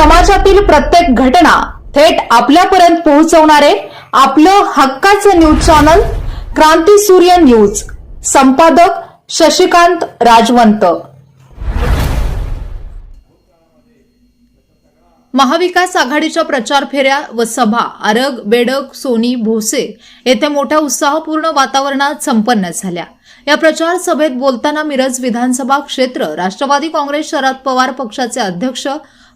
समाजातील प्रत्येक घटना थेट आपल्यापर्यंत पोहोचवणारे आपलं हक्काचं न्यूज चॅनल क्रांती सूर्य न्यूज. संपादक शशिकांत राजवंत. महाविकास आघाडीच्या प्रचार फेऱ्या व सभा आरग बेडक सोनी भोसे येथे मोठ्या उत्साहपूर्ण वातावरणात संपन्न झाल्या. या प्रचार सभेत बोलताना मिरज विधानसभा क्षेत्र राष्ट्रवादी काँग्रेस शरद पवार पक्षाचे अध्यक्ष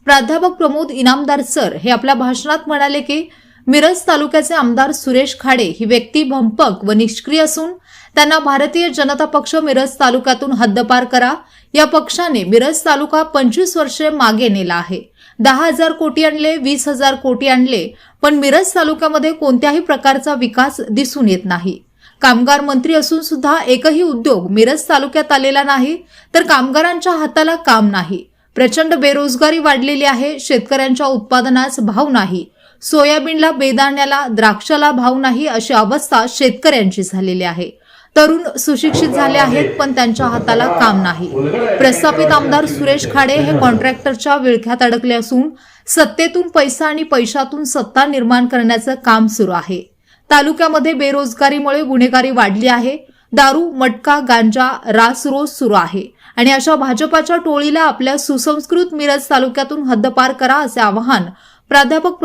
प्राध्यापक प्रमोद इनामदार सर हे आपल्या भाषणात म्हणाले की मिरज तालुक्याचे आमदार सुरेश खाडे ही व्यक्ती भंपक व निष्क्रिय असून त्यांना भारतीय जनता पक्ष मिरज तालुक्यातून हद्दपार करा. या पक्षाने मिरज तालुका पंचवीस वर्षे मागे नेला आहे. दहा हजार कोटी आणले वीस हजार कोटी आणले पण मिरज तालुक्यामध्ये कोणत्याही प्रकारचा विकास दिसून येत नाही. कामगार मंत्री असून सुद्धा एकही उद्योग मिरज तालुक्यात आलेला नाही तर कामगारांच्या हाताला काम नाही. प्रचंड बेरोजगारी वाढलेली आहे शेतकऱ्यांच्या उत्पादनास भाव नाही. सोयाबीनला बेदाण्याला द्राक्षाला भाव नाही अशी अवस्था शेतकऱ्यांची झालेली आहे. तरुण सुशिक्षित झाले आहेत पण त्यांच्या हाताला काम नाही. प्रस्थापित आमदार सुरेश खाडे हे कॉन्ट्रॅक्टरच्या विळख्यात अडकले असून सत्तेतून पैसा आणि पैशातून सत्ता निर्माण करण्याचं काम सुरू आहे. तालुक्यामध्ये बेरोजगारीमुळे गुन्हेगारी वाढली आहे. दारू मटका गांजा रास रोज सुरू आहे. आणि अशा भाजपाच्या टोळीला आपल्या सुसंस्कृत मिरज तालुक्यातून हद्दपार करा असे आवाहन प्राध्यापक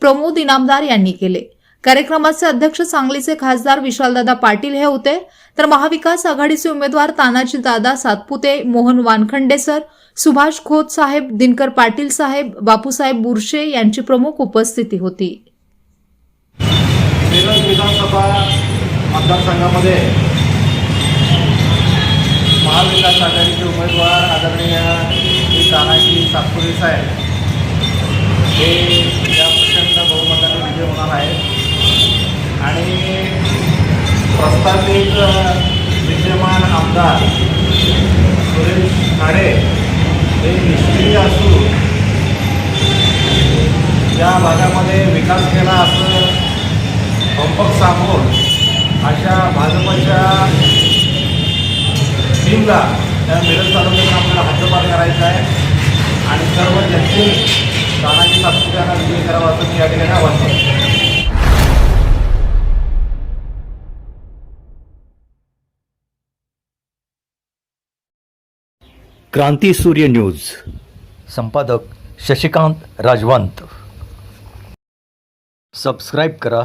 प्रमोद इनामदार यांनी केले. कार्यक्रमाचे अध्यक्ष सांगलीचे खासदार विशालदादा पाटील हे होते. तर महाविकास आघाडीचे उमेदवार तानाजी दादा सातपुते मोहन वानखंडे सर सुभाष खोत साहेब दिनकर पाटील साहेब बापूसाहेब बुरशे यांची प्रमुख उपस्थिती होती. विधानसभा मतदारसंघामध्ये महाविकास आघाडीचे उमेदवार आदरणीय श्री तानाजी सातपुरे साहेब. हे या प्रचंड बहुमताने विजय होणार आहेत. आणि प्रस्तावित विद्यमान आमदार सुरेश खाडे हे निष्क्रिय असून या भागामध्ये विकास केला असं पंपक सांगून अशा टीमला त्या मिरज तालुक्यात आपल्याला हद्दपार करायचा आहे. आणि सर्व जनतेने तानाजी सातपुत्यांना विजयी करावा असं मी या ठिकाणी आवाहन करतो. क्रांती सूर्य न्यूज. संपादक शशिकांत राजवंत. सबस्क्राईब करा.